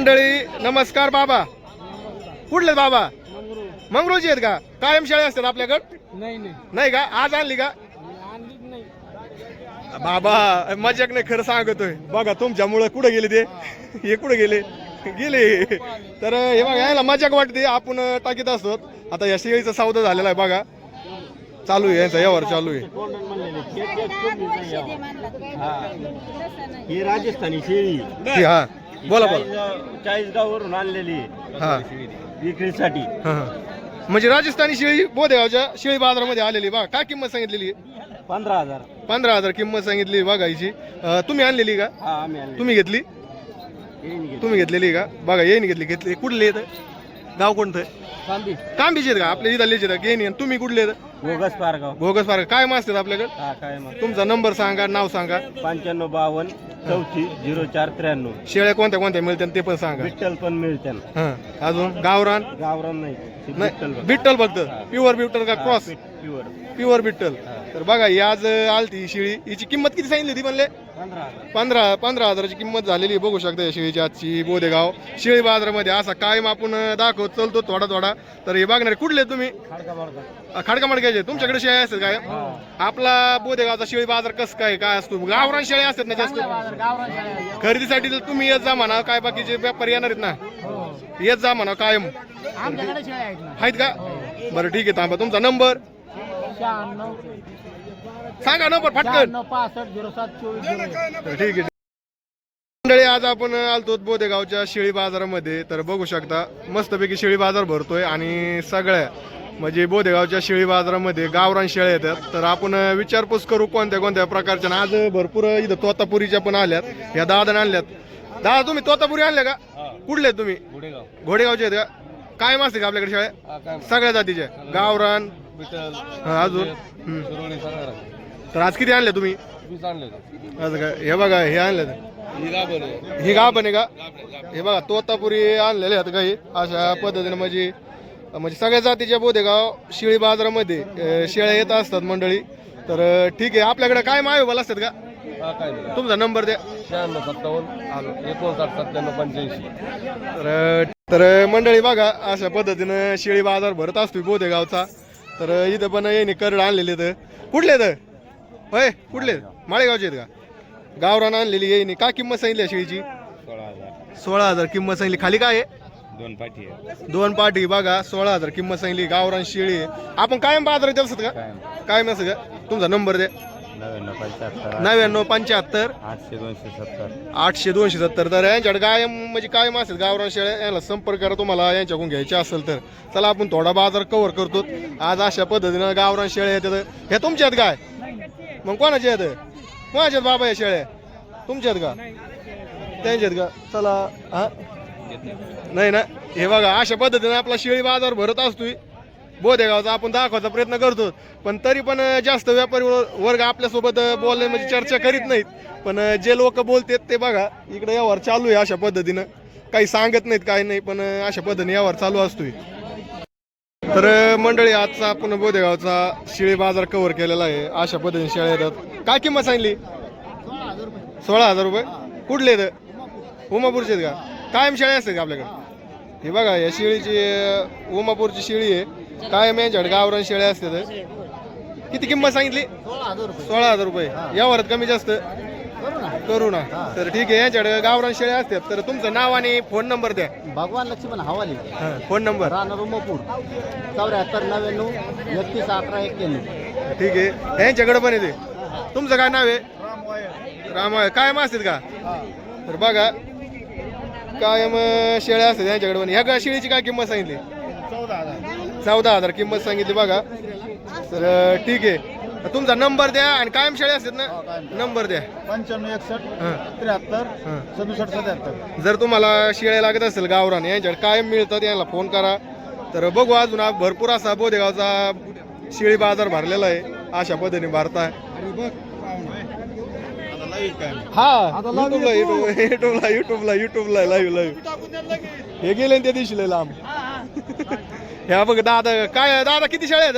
मंडळी नमस्कार बाबा. कुठले बाबा? मंगरूळची आहेत का? कायम शाळे असतात आपल्याकडं? नाही नाही. नाही का? आज आणली का? बाबा मजाक नाही खरं सांगतोय. बघा तुमच्यामुळं कुठे गेले ते? हे कुठे गेले? गेले. तर हे बघा यायला मजाक वाटते. आपण टाकीत असतो. आता या शेळीचा सौदा झालेला आहे बघा. चालू आहे यांचा यावर चालू आहे. ही राजस्थानी शेळी. हा. बोला बोला. चाळीस- चाळीसगाववरून आणलेली आहे हा. विक्रीसाठी. हा, हा. म्हणजे राजस्थानी शेळी बोदेगावच्या शेळी बाजारामध्ये आलेली बघा काय किंमत सांगितलेली पंधरा हजार. पंधरा हजार किंमत सांगितली बघायची अं, तुम्ही आणलेली का? हा आम्ही आणले तुम्ही घेतली? येईन घे. तुम्ही घेतलेली का? बघा येईन घेतली. घेतली. कुठले येत गाव कोणतं? कांदी कांबीचे का? आपल्या इथं लिहिचे येईन आणि तुम्ही कुठले आहेत? बोगस पारगाव. भोगस फार काय मासतात आपल्याकडे? हा काय मग तुमचा नंबर सांगा नाव सांगा. पंच्याण्णव बावन्न चौतीस झिरो चार त्र्याण्णव. शेळ्या कोणत्या कोणत्या मिळतात ते पण सांगा. विठ्ठल पण मिळते ना. हा अजून? गावरान? गावरान नाही ते नाही विठ्ठल बघ. बिट्टल फक्त. प्युअर बिट्टल का हा, क्रॉस प्युअर प्युअर बिट्टल तर बघा ही आज आलती ही शेळी. हिची किंमत किती सांगितली ती म्हणले? पंधरा हजार. पंधरा पंधरा हजाराची किंमत झालेली आहे. बघू शकता या शेळीची आजची बोदेगाव. शेळी बाजारामध्ये असा कायम आपण दाखवत चलतो थोडा थोडा. तर हे बघणार कुठले तुम्ही? खाडका माडका खडका मडक्याचे तुमच्याकडे शेळ्या असतात काय? आपला बोदेगावचा शेळी बाजार कसं काय? काय असतो? गावरान शेळ्या असतात ना जास्त. खरेदीसाठी तर तुम्ही येत जा म्हणा काय बाकीचे व्यापारी येणार आहेत ना. येत जा म्हणा कायम. आहेत का? बरं ठीक आहे थांबा. तुमचा नंबर? सांगा नंबर फटकन पासष्ट झिरो सात चोवीस ठीक आहे. मंडळी आज आपण आलतो बोदेगावच्या शेळी बाजारामध्ये. तर बघू शकता मस्तपैकी शेळी बाजार भरतोय आणि सगळ्या म्हणजे बोदेगावच्या शेळी बाजारामध्ये गावरान शेळ्या येतात. तर आपण विचारपूस करू कोणत्या कोणत्या प्रकारच्या. आज भरपूर इथं तोतापुरीच्या पण आल्यात. या दादाने आणल्यात. दादा तुम्ही तोतापुरी आणल्या का? कुठले तुम्ही? घोडेगावचे आहेत का? काय असते का आपल्याकडे काय सगळ्या जातीच्या गावरान. अजून? तर आज किती आणले तुम्ही? असं काय? हे बघा हे आणलं ही गाभण आहे. ही गाव पण आहे का हे बघा तोतापुरी आणलेले आहेत काही. अशा पद्धतीने म्हणजे म्हणजे सगळ्या जातीच्या बोधेगाव शेळी बाजारामध्ये अं, शेळ्या येत असतात मंडळी. तर अं, ठीक आहे. आपल्याकडे काय मायबल असतात का? हा काय नाही. तुमचा नंबर द्या. शहाण्णव सत्तावन्न एकोणसाठ सत्त्याण्णव पंच्याऐंशी. तर तर मंडळी बघा अशा पद्धतीनं शेळी बाजार भरत असतो बोधेगावचा तर इथं पण येणे करड आणलेले तर कुठले तर होय कुठले माळेगावचे आहेत का? गावरान आणलेली येईन काय किंमत सांगितली आहे शेळीची? सोळा हजार. सोळा हजार किंमत सांगितली. खाली काय आहे? दोन पाठी आहे. दोन पाठी बघा सोळा हजार किंमत सांगली गावरान शेळी. आहे. आपण कायम बाजारात असत का? काय कायम असं का? तुमचा नंबर द्या. नव्याण्णव पंच्याहत्तर नव्याण्णव पंच्याहत्तर. आठशे दोनशे सत्तर. आठशे दोनशे सत्तर. तर यांच्याकडे कायम म्हणजे कायम असेल गावरान शेळ्या याला संपर्क करा तुम्हाला यांच्याकडून घ्यायचे असेल तर. चला आपण थोडा बाजार कव्हर करतो. आज अशा पद्धतीनं गावरान शेळ्या येतात. हे तुमच्या आहेत काय? मग कोणाच्या आहेत? कोणाच्या आहेत बाबा या शेळ्या? तुमच्या आहेत का? त्यांच्या आहेत का? चला हा. नाही ना हे बघा अशा पद्धतीने आपला शेळी बाजार भरत असतोय. बोधेगावचा आपण दाखवायचा प्रयत्न करतो पण तरी पण जास्त व्यापारी वर्ग आपल्यासोबत बोलणे म्हणजे चर्चा करीत नाहीत. पण जे लोक बोलतात ते बघा इकडे यावर चालू आहे अशा पद्धतीनं. काही सांगत नाहीत काही नाही पण अशा पद्धतीने यावर चालू असतोय. तर मंडळी आजचा आपण बोधेगावचा शेळी बाजार कव्हर केलेला आहे. अशा पद्धतीने शेळ्या येतात. काय किंमत सांगली? सोळा हजार रुपये. कुठले तर उमापूरचे आहेत का? कायम शेळ्या असतात का आपल्याकडे. हे बघा या शेळीची उमापूरची शेळी आहे. कायम यांच्याकडे गावरान शेळ्या असतात किती किंमत सांगितली? सोळा हजार रुपये. यावरात कमी जास्त? करू ना. तर ठीक आहे यांच्याकडे गावरान शेळ्या असतात. तर तुमचं नाव आणि फोन नंबर द्या. भगवान लक्ष्मण हवाली. हा, फोन नंबर. राहणार उमापूर. चौऱ्याहत्तर नव्याण्णव एकतीस अकरा एक्क्याण्णव. ठीक आहे. यांच्याकडे पण येते. तुमचं काय नाव आहे? राम कायम असतात का? तर बघा कायम शेळ्या असतात यांच्याकडे पण. ह्या शेळीची काय किंमत सांगितली? चौदा हजार. किंमत सांगितली बघा. तर ठीक आहे. तुमचा नंबर द्या आणि कायम शेळ्या असतात ना? नंबर द्या. पंच्याण्णव एकसष्ट हां. त्र्याहत्तर हां. सदुसष्ट सत्याहत्तर. जर तुम्हाला शेळ्या लागत असेल गावरान यांच्याकडे कायम मिळतात यांना फोन करा. तर बघू अजून हा भरपूर असा बोधेगावचा शेळी बाजार भरलेला आहे. अशा पद्धतीने भरताय. हा. युट्यूबला युट्यूबला युट्यूबला युट्यूबला लाईव्ह लाईव्ह हे गेले त्या दिवशी लांब. ह्या बघ दादा काय दादा किती शाळा आहेत